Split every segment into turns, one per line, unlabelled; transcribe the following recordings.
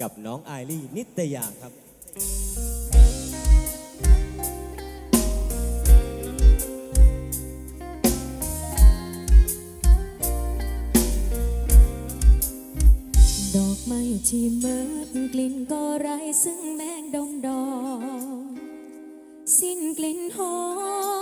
กับน้องไอรีนิตยาครับ
ดอกไม้ที่เมิดกลิ่นก็ไรซึ่งแมงดงดองสิ้นกลิ่นหอ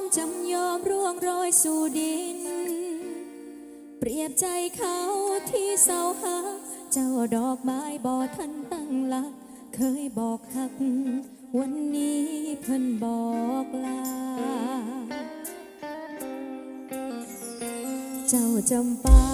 มจำยอมร่วงโรยสู่ดิน เปรียบใจเขาที่เศร้าหา เจ้าดอกไม้บ่ท่านตั้งหลัก เคยบอกคัก วันนี้เพิ่นบอกลา เจ้าจำปา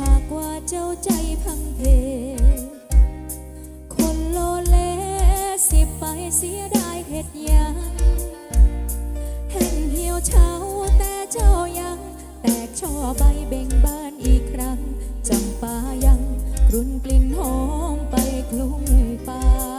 หากว่าเจ้าใจพังเพ คนโลเลสิไปเสียดายเหตุยังแห่งเหี่ยวเช้าแต่เจ้ายัง แตกช่อใบเบ่งบานอีกครั้งจำปายัง รุนกลิ่นหอมไปคลุ้งป่า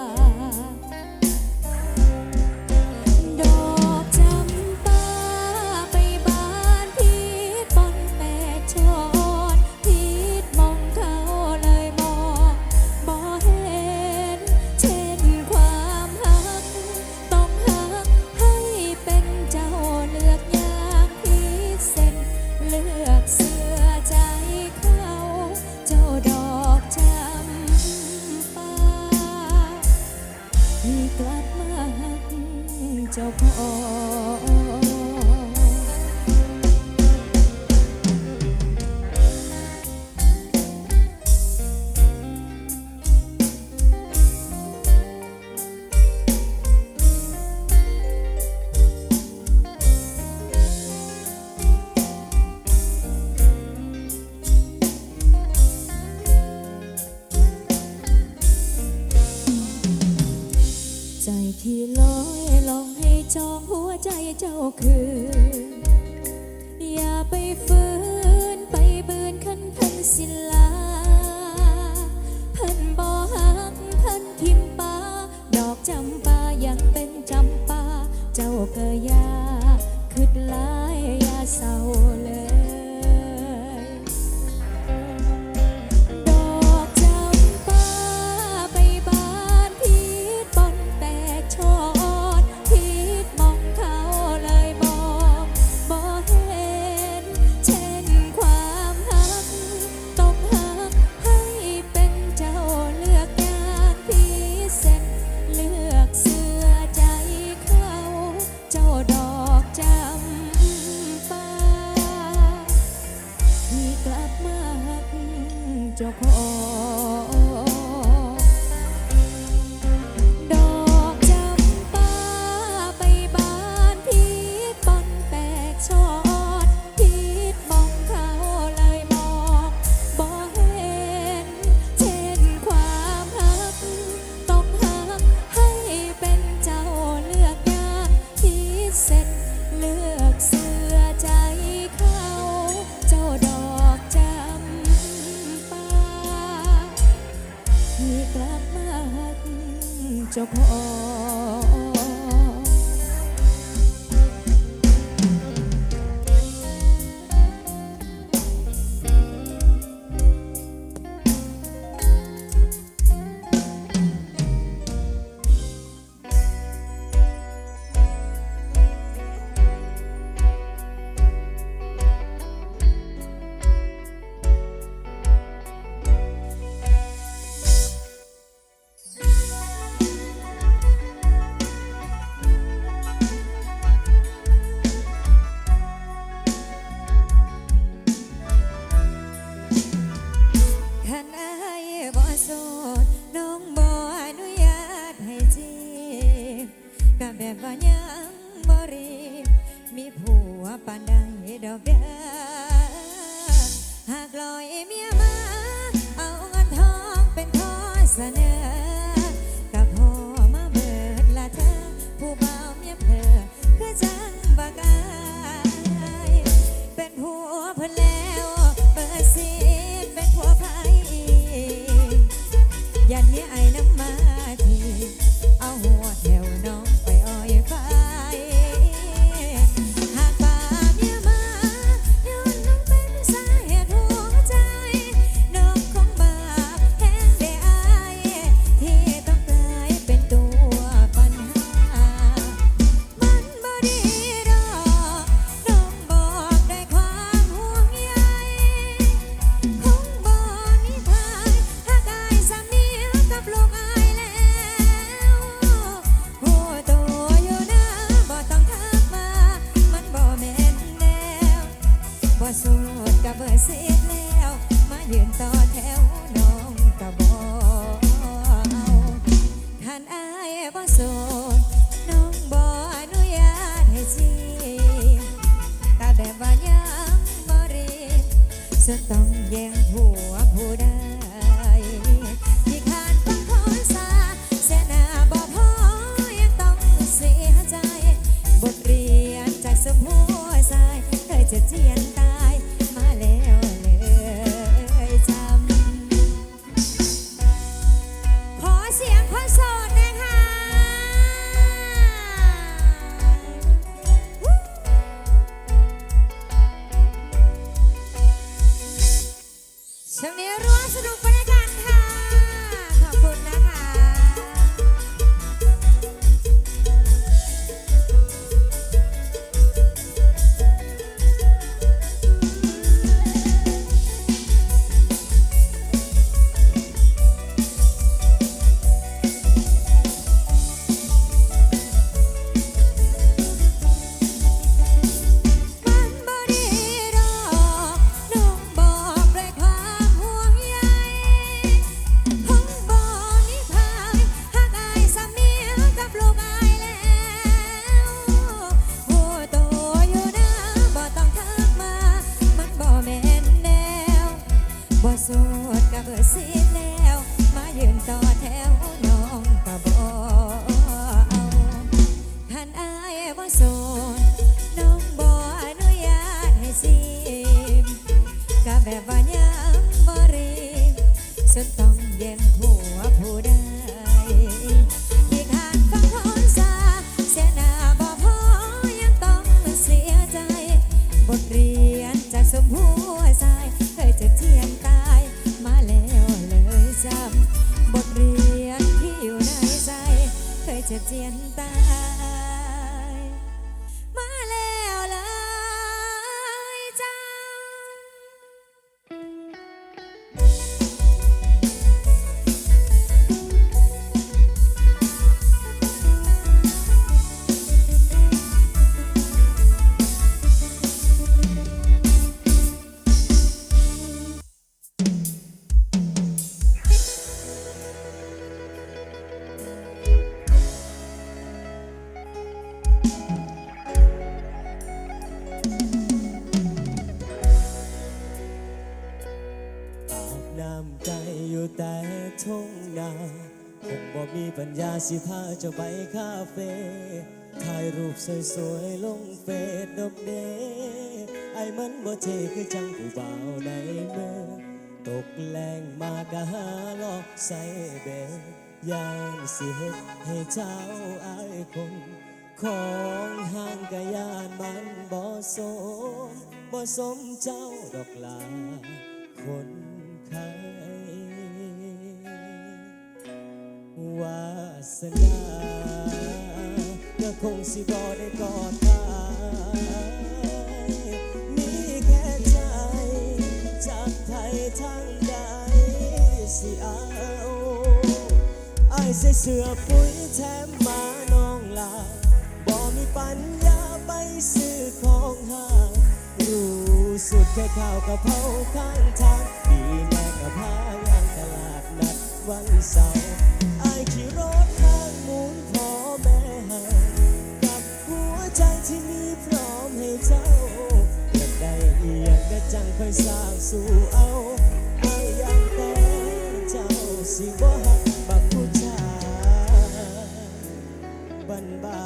ที่ลอยลองให้จองหัวใจเจ้าคืนอย่าไปฝืนไปบืนขันพันศิลา สิพาเจ้า
ไปคาเฟ่
ถ่ายรูปสวยๆลงเฟซดอกเดไอ้มันบ่เทคือจังผู้บ่าวในเมืองตกแรงมากะหาลอกใส่เบยานสิเฮ็ดให้เจ้าอายคนของห่างกะยานมันบ่สมบ่สมเจ้าดอกลาคน วาสนาก็คงสิบ่ได้กอดกายมีแค่ใจ จากไทยทางใดสิเอาไอ้ใส่เสื้อปุ๋ยแถมมาน้องลาบ่มีปัญญาไปซื้อของห้างรู้สุดแค่ข้าวกะเพราข้างทาง ดีแม่กะพายางตลาดนัดวันเสาร์ จังค่อยสร้างสู่เอาไอายังแต่เจ้าสิบ่หักบักผู้ชายบันบา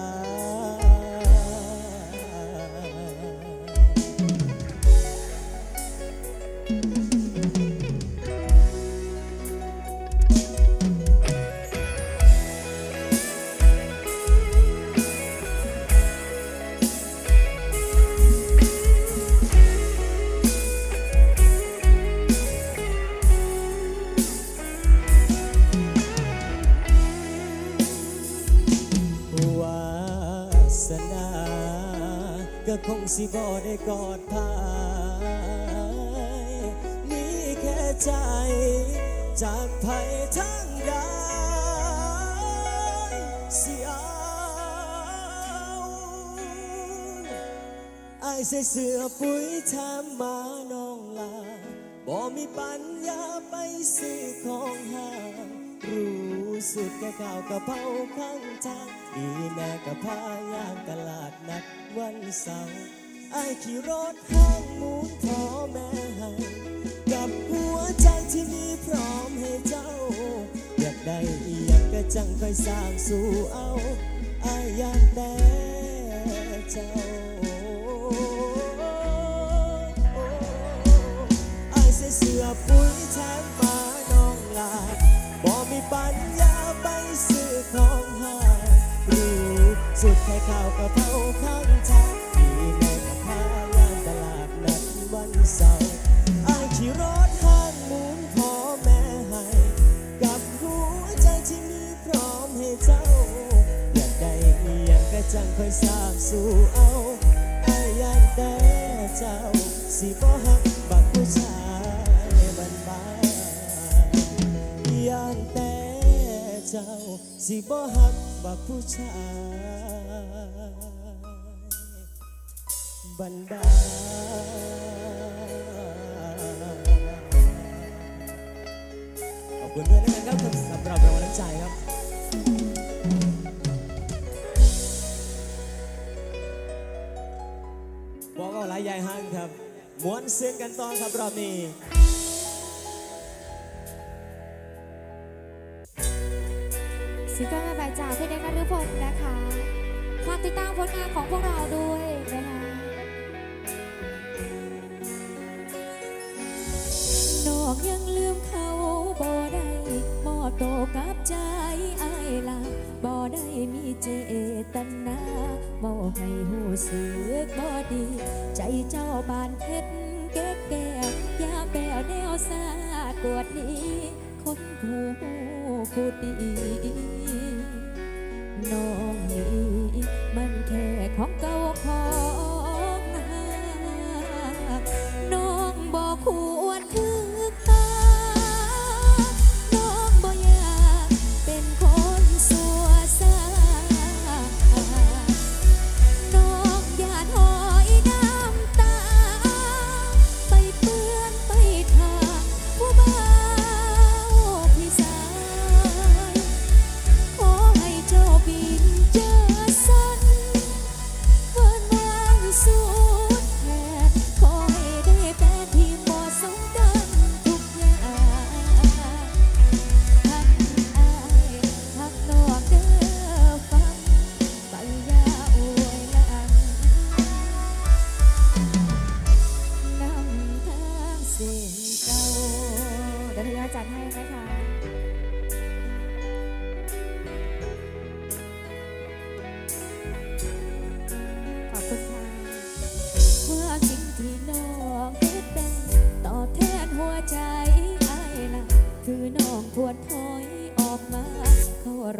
สิบ่ได้กอดพายมีแค่ใจ จากภัยทั้งใดเสียไอายใส่เสื้อปุ๋ยถามมาน้องลาบ่มีปัญญาไปซื้อของห้างรู้สุดแค่ข่าวกระเพราข้างทางดีแน่กะพายางตลาดนัดวันเสาร์ ไอ้ขี่รถห้างมูนขอแม่ให้กับหัวใจที่มีพร้อมให้เจ้า อยากได้อยากก็จังค่อยสร้างสู่เอาไอ้ยากแต่เจ้าไอ้ใส่เสื้อปุ้ยแถมมาน้องลาบ่มีปัญญาไปซื้อของหาหรือสุดแค่ข้าวกระเพราข้างทาง คอยสร้างสู่เอาอายันแต่เจ้า สิบ่หักบักผู้ชายบันบานยันแต่เจ้า สิบ่หักบักผู้ชายบันบานขอบคุณด้วยนะ เสียงกันต่อครับรอบนี้
ซิงเกิลใหม่จากพี่เด็กนฤพลนะคะฝากติดตามผลงานของพวกเราด้วยนะคะน้องยังลืมเขาบ่ได้มอโตกับใจไอ้ละบ่ได้มีเจตนาบ่ให้หูเสือกบ่ดี ใจเจ้าบานเพชร ซากวดนี้ คนผู้ผู้ดีน้องนี้มันแค่ของเก่าของหาน้องบอกคู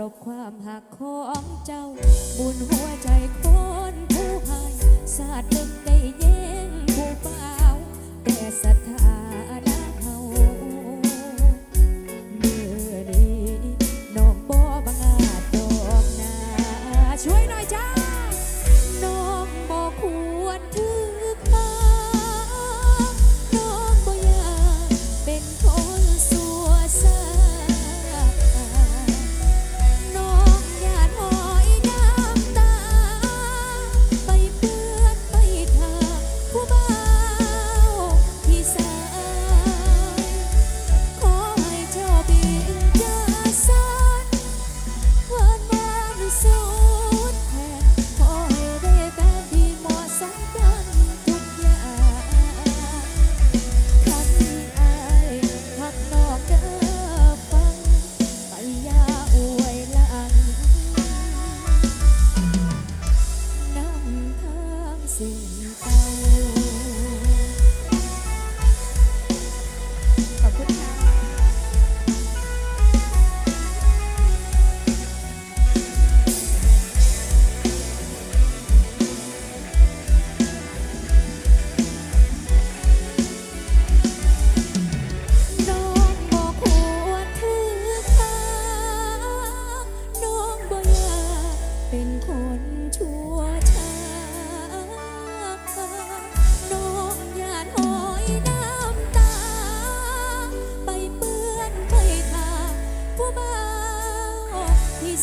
อความหักของเจ้า บุญหัวใจคนผู้ให้สาดเบิ่งได้แย็นผู้เปล่าแต่ศรัทธา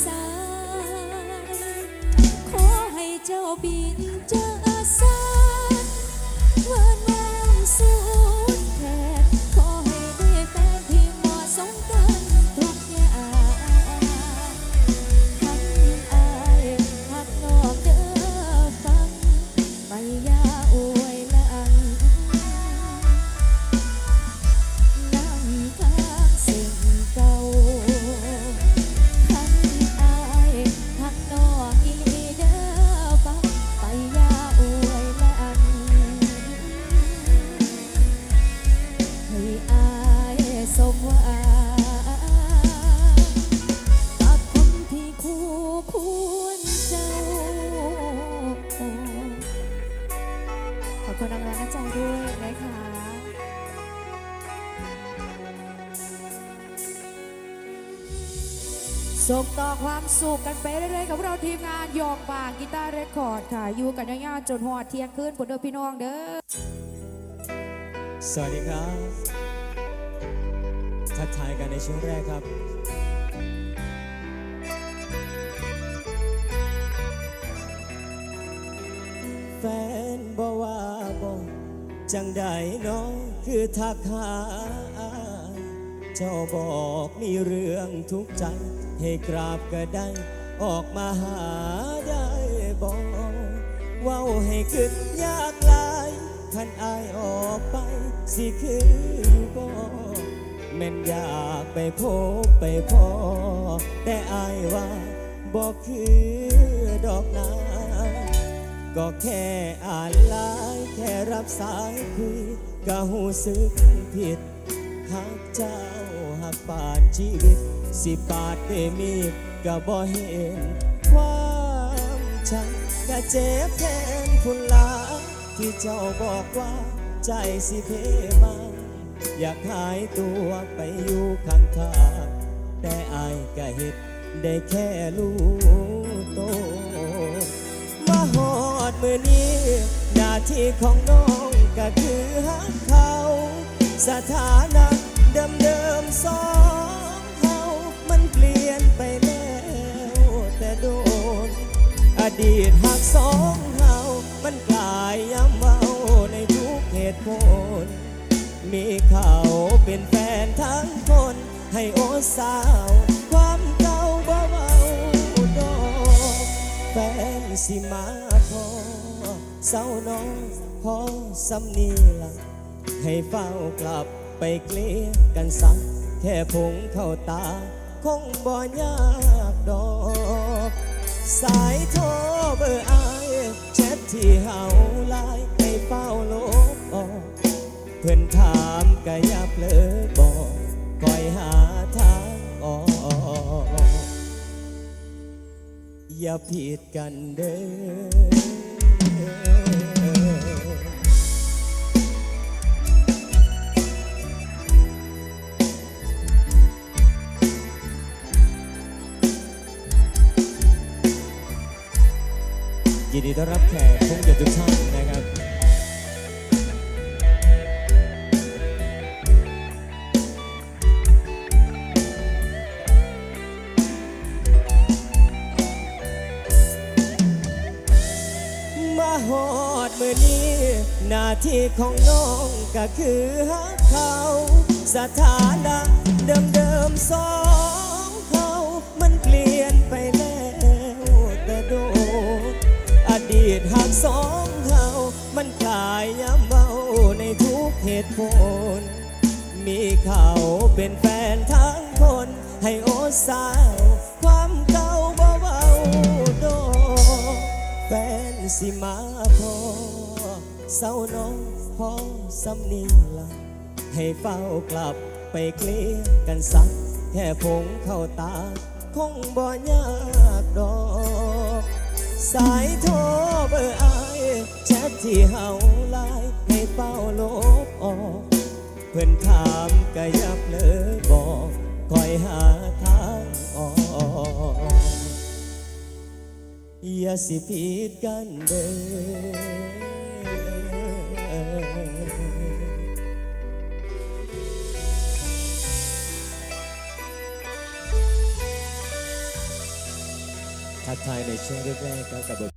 สายขอให้เจ้าบินเจ้า ความสุขกันไปเรื่อยๆกับเราทีมงานหยองบางกีตาร์เรคคอร์ดค่ะ อยู่กันยาวๆจนหอดเที่ยงคืนผลเด้อพี่น้องเด้อ
สวัสดีครับ ทักทายกันในช่วงแรกครับ แฟนบอกว่าบอกจังใดน้องคือทักหา เจ้าบอกมีเรื่องทุกข์ใจ ให้กราบก็ได้ ออกมาหาได้บอกเว้าให้ขึ้นยากลายคันอายออกไป สิคืออยู่บ่แม่นอยากไปพบไปพอ แต่อายว่าบอกคือดอกนาก็แค่อ่านไลน์แค่รับสายคุยก็หูสึกผิดหากเจ้า หักป่านชีวิต สิปาดได้มีดก็บ่เห็น ความฉันก็เจ็บแทนคุณลา ที่เจ้าบอกว่าใจสิเพมาอยากหายตัวไปอยู่ข้างทางแต่อายก็เห็ดได้แค่รู้โตมาหอดมือนี้หน้าที่ของน้องก็คือหักเขา สถานะ เดิมเดิมสองเขามันเปลี่ยนไปแล้ว แต่โดน อดีตหักสองเขามันกลายย้ำเมาในทุกเหตุผล มีเขาเป็นแฟนทั้งคน ให้โอสาว ความเก่าเบาๆดอกแฟนสิมาพอเศร้าน้องพอสำนีละให้เฝ้ากลับ เกลี้ยกันสักแค่ผงเข้าตา คงบ่ยากดอก สายโทรเบอร์อายแชทที่เฮาไลน์ให้เฝ้าลบออก เพื่อนถามก็อย่าเผลอบอกคอยหาทางออก อย่าผิดกันเด้อ ยินดีต้อนรับแขกผู้เกียรติทุกท่านนะครับมาหอดมือนี้ หน้าที่ของน้องก็คือหักเขา สถานะเดิมเดิมๆสอง ดีตหักสองเขามันกลายย้ำเบาในทุกเหตุผล มีเขาเป็นแฟนทั้งคน ให้โอสาว ความเก่าเบาๆดกแฟนสิมาพอเศร้าน้องพอสำนีละให้เฝ้ากลับไปเคลียร์กันสัก แค่ผงเข้าตา คงบ่ยากดอก สายโทรเบอร์อายแชทที่เฮาไลน์ให้เป้าลบออก เพื่อนถามก็ยับเลยบอกคอยหาทางออกอย่าสิผิดกันเด้อ ทักทายในช่วงแรกๆครับกับบท